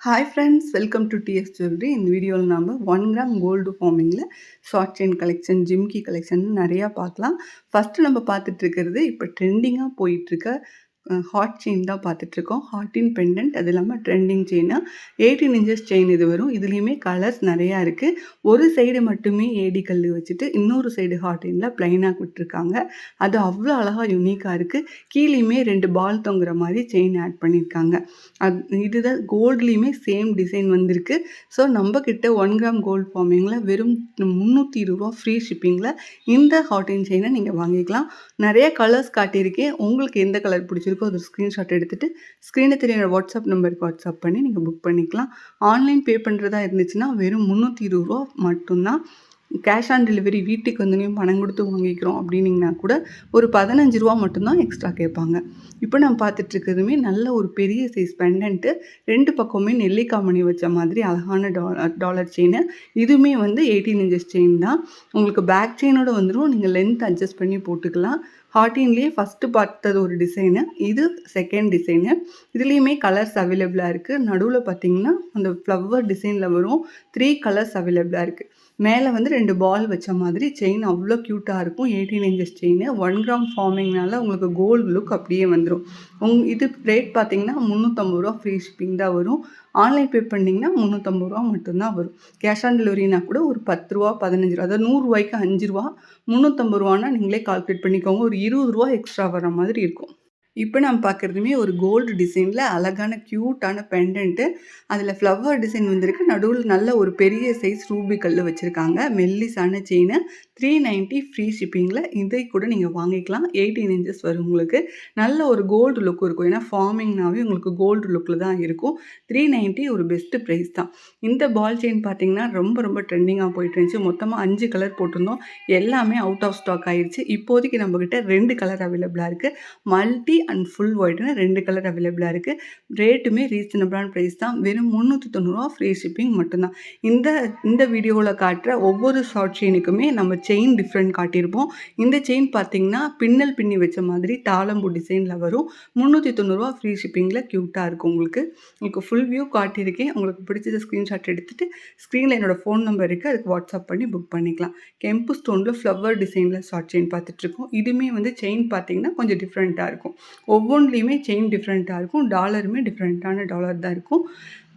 Hi friends welcome to DS jewellery இந்த வீடியோவில் நாம் ஒன் கிராம் கோல்டு ஃபார்மிங்கில் short chain collection jhumki collection நிறையா பார்க்கலாம். ஃபஸ்ட்டு நம்ம பார்த்துட்டு இருக்கிறது இப்போ ட்ரெண்டிங்காக போயிட்டுருக்க ஹாட் செயின் தான் பார்த்துட்ருக்கோம். ஹாட்டின் பெண்டன்ட் அது இல்லாமல் ட்ரெண்டிங் செயினாக எயிட்டீன் இன்ச்சஸ் செயின் இது வரும். இதுலேயுமே கலர்ஸ் நிறையா இருக்குது ஒரு சைடு மட்டுமே ஏடி கல் வச்சுட்டு இன்னொரு சைடு ஹாட்டினில் ப்ளைனாக விட்டுருக்காங்க அது அவ்வளோ அழகாக யூனிக்காக இருக்குது கீழேயுமே ரெண்டு பால் தொங்குற மாதிரி செயின் ஆட் பண்ணியிருக்காங்க அது இதுதான் கோல்ட்லேயுமே சேம் டிசைன் வந்திருக்கு. ஸோ நம்ம கிட்ட ஒன் கிராம் கோல்டு ஃபார்மிங்கில் வெறும் முந்நூற்றி இருபது ரூபா ஃப்ரீ ஷிப்பிங்கில் இந்த ஹாட்டின் செயினை நீங்கள் வாங்கிக்கலாம். நிறைய கலர்ஸ் காட்டியிருக்கேன். உங்களுக்கு எந்த கலர் பிடிச்சி இருக்கோ அது ஸ்க்ரீன்ஷாட் எடுத்துகிட்டு ஸ்க்ரீனை தெரியுற வாட்ஸ்அப் நம்பருக்கு வாட்ஸ்அப் பண்ணி நீங்கள் புக் பண்ணிக்கலாம். ஆன்லைன் பே பண்ணுறதா இருந்துச்சுன்னா வெறும் முந்நூற்றி இருபது ரூபா மட்டும்தான் கேஷ் ஆன் டெலிவரி வீட்டுக்கு வந்துனையும் பணம் கொடுத்து வாங்கிக்கிறோம் அப்படின்னிங்கன்னா கூட ஒரு பதினஞ்சு ரூபா மட்டும்தான் எக்ஸ்ட்ரா கேட்பாங்க. இப்போ நம்ம பார்த்துட்ருக்கிறதுமே நல்ல ஒரு பெரிய சைஸ் பெண்டன்ட்டு ரெண்டு பக்கமுமே நெல்லிக்காய் மணி வச்ச மாதிரி அழகான டாலர் டாலர் செயின் இதுவுமே வந்து எயிட்டீன் இன்ச்சஸ் செயின் தான். உங்களுக்கு பேக் செயினோட வந்துடும் நீங்கள் லென்த் அட்ஜஸ்ட் பண்ணி போட்டுக்கலாம். ஹார்டின்லேயே ஃபஸ்ட்டு பார்த்தது ஒரு டிசைனு இது செகண்ட் டிசைனு இதுலேயுமே கலர்ஸ் அவைலபிளாக இருக்குது நடுவில் பார்த்தீங்கன்னா அந்த ஃப்ளவர் டிசைனில் வரும். த்ரீ கலர்ஸ் அவைலபிளாக இருக்குது மேலே வந்து ரெண்டு பால் வச்ச மாதிரி செயின் அவ்வளோ க்யூட்டாக இருக்கும். Eighteen inches chain one gram ஃபார்மிங்னால உங்களுக்கு கோல்டு லுக் அப்படியே வந்துடும் உங் இது ரேட் பார்த்தீங்கன்னா முந்நூற்றம்பது ரூபா ஃப்ரீ ஷிப்பிங் தான் வரும். ஆன்லைன் பே பண்ணிங்கன்னா முந்நூற்றம்பது ரூபா மட்டும்தான் வரும். கேஷ் ஆன் டெலிவரினா கூட ஒரு பத்து ரூபா பதினஞ்சு ரூபா அதாவது நூறுரூவாய்க்கு அஞ்சு ரூபா முந்நூற்றம்பது ரூபான்னா நீங்களே கால்குலேட் பண்ணிக்கோங்க. ஒரு இருபது ரூபா எக்ஸ்ட்ரா வர மாதிரி இருக்கும். இப்போ நம்ம பார்க்குறதுமே ஒரு கோல்டு டிசைனில் அழகான க்யூட்டான பெண்டன்ட்டு அதில் ஃப்ளவர் டிசைன் வந்திருக்கு. நடுவில் நல்ல ஒரு பெரிய சைஸ் ரூபி கல் வச்சுருக்காங்க. மெல்லிஸான செயினை த்ரீ நைன்ட்டி ஃப்ரீ ஷிப்பிங்கில் இதை கூட நீங்கள் வாங்கிக்கலாம். எயிட்டீன் இன்ச்சஸ் வரும் உங்களுக்கு. நல்ல ஒரு கோல்டு லுக் இருக்கும். ஏன்னா ஃபார்மிங்னாவே உங்களுக்கு கோல்டு லுக்கில் தான் இருக்கும். த்ரீ நைன்ட்டி ஒரு பெஸ்ட்டு ப்ரைஸ் தான். இந்த பால் செயின் பார்த்தீங்கன்னா ரொம்ப ரொம்ப ட்ரெண்டிங்காக போயிட்டு இருந்துச்சு. மொத்தமாக அஞ்சு கலர் போட்டிருந்தோம். எல்லாமே அவுட் ஆஃப் ஸ்டாக் ஆயிடுச்சு இப்போதைக்கு நம்மக்கிட்ட ரெண்டு கலர் அவைலபிளாக இருக்குது மல்டி அண்ட் ஃபுல் ஒயிட்னு ரெண்டு கலர் அவைலபிளாக இருக்குது ரேட்டுமே ரீசனபிளான ப்ரைஸ் தான். வெறும் முந்நூற்றி தொண்ணூறுரூவா ஃப்ரீ ஷிப்பிங் மட்டும்தான். இந்த இந்த வீடியோவில் காட்டுற ஒவ்வொரு ஷார்ட் செயினுக்குமே நம்ம செயின் டிஃப்ரெண்ட் காட்டியிருப்போம். இந்த செயின் பார்த்தீங்கன்னா பின்னல் பின்னி வச்ச மாதிரி தாளம்பூ டிசைனில் வரும். முந்நூற்றி தொண்ணூறுரூவா ஃப்ரீ ஷிப்பிங்கில் க்யூட்டாக இருக்கும் உங்களுக்கு. உங்களுக்கு ஃபுல் வியூ காட்டியிருக்கேன். உங்களுக்கு பிடிச்சத ஸ்க்ரீன்ஷாட் எடுத்துகிட்டு ஸ்க்ரீனில் என்னோடய ஃபோன் நம்பர் இருக்குது அதுக்கு வாட்ஸ்அப் பண்ணி புக் பண்ணிக்கலாம். கெம்பு ஸ்டோனில் ஃப்ளவர் டிசைனில் ஷார்ட் செயின் பார்த்துட்ருக்கோம் இதுவுமே வந்து செயின் பார்த்தீங்கன்னா கொஞ்சம் டிஃப்ரெண்ட்டாக இருக்கும். ஒவ்வொன்றுலேயுமே செயின் டிஃப்ரெண்ட்டாக இருக்கும். டாலருமே டிஃப்ரெண்ட்டான டாலர் தான் இருக்கும்.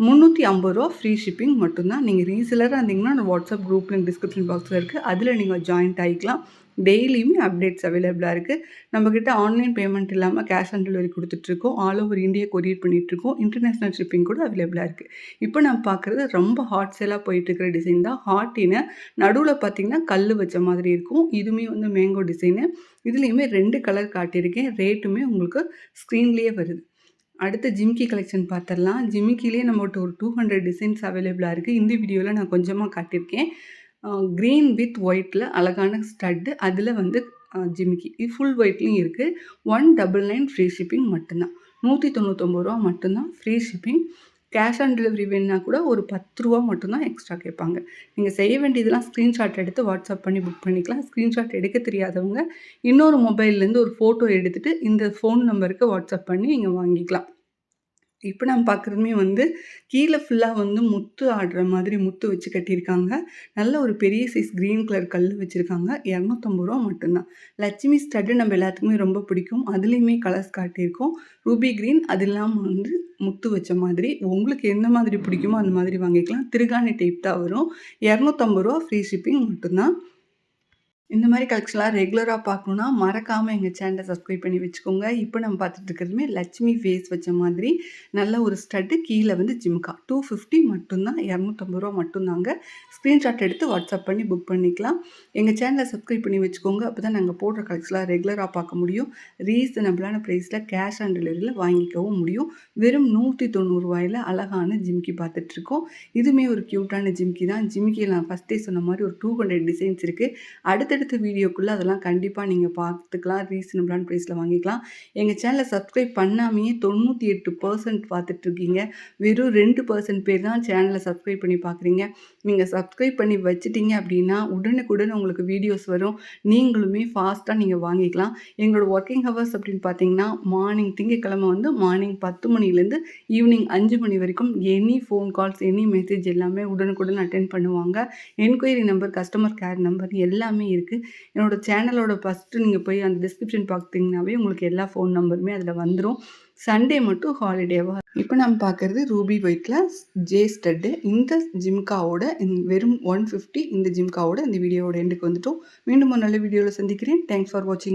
முந்நூற்றி ஐம்பது ரூபா ஃப்ரீ ஷிப்பிங் மட்டும்தான். நீங்கள் ரீசெலராக இருந்தீங்கன்னா அந்த வாட்ஸ்அப் குரூப் லிங்க் டிஸ்கிரிப்ஷன் பாக்ஸில் இருக்குது அதில் நீங்கள் ஜாயின்ட் ஆகிக்கலாம் டெய்லியுமே அப்டேட்ஸ் அவைலபிளாக இருக்குது நம்மக்கிட்ட ஆன்லைன் பேமெண்ட் இல்லாமல் கேஷ் ஆன் டெலிவரி கொடுத்துட்ருக்கோம். ஆல் ஓவர் இந்தியா கொரியர் பண்ணிகிட்ருக்கோம் இன்டர்நேஷ்னல் ஷிப்பிங் கூட அவைலபிளாக இருக்குது இப்போ நான் பார்க்குறது ரொம்ப ஹாட் சேலாக போயிட்டுருக்கிற டிசைன் தான். ஹாட்டினை நடுவில் பார்த்திங்கன்னா கல் வச்ச மாதிரி இருக்கும். இதுவுமே வந்து மேங்கோ டிசைனு. இதுலேயுமே ரெண்டு கலர் காட்டியிருக்கேன். ரேட்டுமே உங்களுக்கு ஸ்க்ரீன்லேயே வருது. அடுத்து ஜிம்கி கலெக்ஷன் பார்த்துடலாம் ஜிம்கிலேயே நம்மகிட்ட ஒரு டூ ஹண்ட்ரட் டிசைன்ஸ் அவைலபிளாக இருக்குது இந்த வீடியோவில் நான் கொஞ்சமாக காட்டியிருக்கேன். க்ரீன் வித் ஒயிட்டில் அழகான ஸ்டட்டு அதில் வந்து ஜிமிக்கி. இது ஃபுல் ஒயிட்லேயும் இருக்குது one double nine free shipping மட்டும்தான். நூற்றி தொண்ணூற்றொம்பது ரூபா மட்டும்தான் free shipping cash on delivery வேணுன்னா கூட ஒரு பத்து ரூபா மட்டும்தான் எக்ஸ்ட்ரா கேட்பாங்க. நீங்கள் செய்ய வேண்டியதெல்லாம் ஸ்க்ரீன்ஷாட் எடுத்து வாட்ஸ்அப் பண்ணி புக் பண்ணிக்கலாம். ஸ்க்ரீன்ஷாட் எடுக்க தெரியாதவங்க இன்னொரு மொபைல்லேருந்து ஒரு ஃபோட்டோ எடுத்துகிட்டு இந்த ஃபோன் நம்பருக்கு வாட்ஸ்அப் பண்ணி நீங்கள் வாங்கிக்கலாம். இப்போ நம்ம பார்க்குறதுமே வந்து கீழே ஃபுல்லாக வந்து முத்து ஆடுற மாதிரி முத்து வச்சு கட்டியிருக்காங்க. நல்ல ஒரு பெரிய சைஸ் க்ரீன் கலர் கல் வச்சுருக்காங்க. இரநூத்தம்பது ரூபா மட்டும்தான். லட்சுமி ஸ்டட்டு நம்ம எல்லாத்துக்குமே ரொம்ப பிடிக்கும். அதுலேயுமே கலர்ஸ் காட்டியிருக்கோம். ரூபி க்ரீன் அது இல்லாமல் வந்து முத்து வச்ச மாதிரி. உங்களுக்கு எந்த மாதிரி பிடிக்குமோ அந்த மாதிரி வாங்கிக்கலாம். திருகாணி டைப் தான் வரும். இரநூத்தம்பது ரூபா ஃப்ரீ ஷிப்பிங் மட்டும்தான். இந்த மாதிரி கலெக்ஷன்லாம் ரெகுலராக பார்க்கணுன்னா மறக்காமல் எங்கள் சேனலை சப்ஸ்கிரைப் பண்ணி வச்சுக்கோங்க. இப்போ நம்ம பார்த்துட்டு இருக்கிறதுமே லட்சுமி ஃபேஸ் வச்ச மாதிரி நல்ல ஒரு ஸ்டட்டு கீழே வந்து ஜிம்கா. டூ ஃபிஃப்டி மட்டும்தான் இரநூத்தம்பது ரூபா மட்டும்தாங்க. ஸ்க்ரீன்ஷாட் எடுத்து வாட்ஸ்அப் பண்ணி புக் பண்ணிக்கலாம். எங்கள் சேனலை சப்ஸ்கிரைப் பண்ணி வச்சுக்கோங்க. அப்போ தான் நாங்கள் போடுற கலெக்ஷன்லாம் ரெகுலராக பார்க்க முடியும். ரீசனபிளான ப்ரைஸில் கேஷ் ஆன் டெலிவரியில் வாங்கிக்கவும் முடியும். வெறும் நூற்றி தொண்ணூறுரூவாயில் அழகான ஜிம்கி பார்த்துட்ருக்கோம் இதுவுமே ஒரு க்யூட்டான ஜிம்கி தான். ஜிம்கியில் நான் ஃபஸ்ட்டே சொன்ன மாதிரி ஒரு டூ ஹண்ட்ரட் டிசைன்ஸ் இருக்குது அடுத்த அடுத்தடுத்த வீடியோக்குள்ளே அதெல்லாம் கண்டிப்பாக நீங்கள் பார்த்துக்கலாம். ரீசனபிளான ப்ரைஸில் வாங்கிக்கலாம். எங்கள் சேனலை சப்ஸ்கிரைப் பண்ணாமயே 98% பார்த்துட்ருக்கீங்க. வெறும் ரெண்டு பர்சன்ட் பேர் தான் சேனலை சப்ஸ்கிரைப் பண்ணி பார்க்குறீங்க. நீங்கள் சப்ஸ்கிரைப் பண்ணி வச்சுட்டீங்க அப்படின்னா, உடனுக்குடன் உங்களுக்கு வீடியோஸ் வரும். நீங்களுமே ஃபாஸ்ட்டாக நீங்கள் வாங்கிக்கலாம். எங்களோட ஒர்க்கிங் ஹவர்ஸ் அப்படின்னு பார்த்தீங்கன்னா, மார்னிங் திங்கக்கிழமை வந்து மார்னிங் 10 மணிலேருந்து ஈவினிங் அஞ்சு மணி வரைக்கும் any phone calls, any message எல்லாமே உடனுக்குடன் அட்டென்ட் பண்ணுவாங்க. Enquiry number, customer care number எல்லாமே இருக்குது இருக்குது என்னோட சேனலோட ஃபர்ஸ்ட்டு நீங்கள் போய் அந்த டிஸ்கிரிப்ஷன் பார்த்தீங்கன்னாவே உங்களுக்கு எல்லா ஃபோன் நம்பருமே அதில் வந்துடும் சண்டே மட்டும் ஹாலிடேவா இப்போ நம்ம பார்க்கறது ரூபி ஒயிட்ல ஜே ஸ்டட்டு. இந்த ஜிம்காவோட வெறும் 150 இந்த ஜிம்காவோட இந்த வீடியோவோட எண்டுக்கு வந்துட்டோம். மீண்டும் ஒரு நல்ல வீடியோவில் சந்திக்கிறேன். தேங்க்ஸ் ஃபார் வாட்சிங்.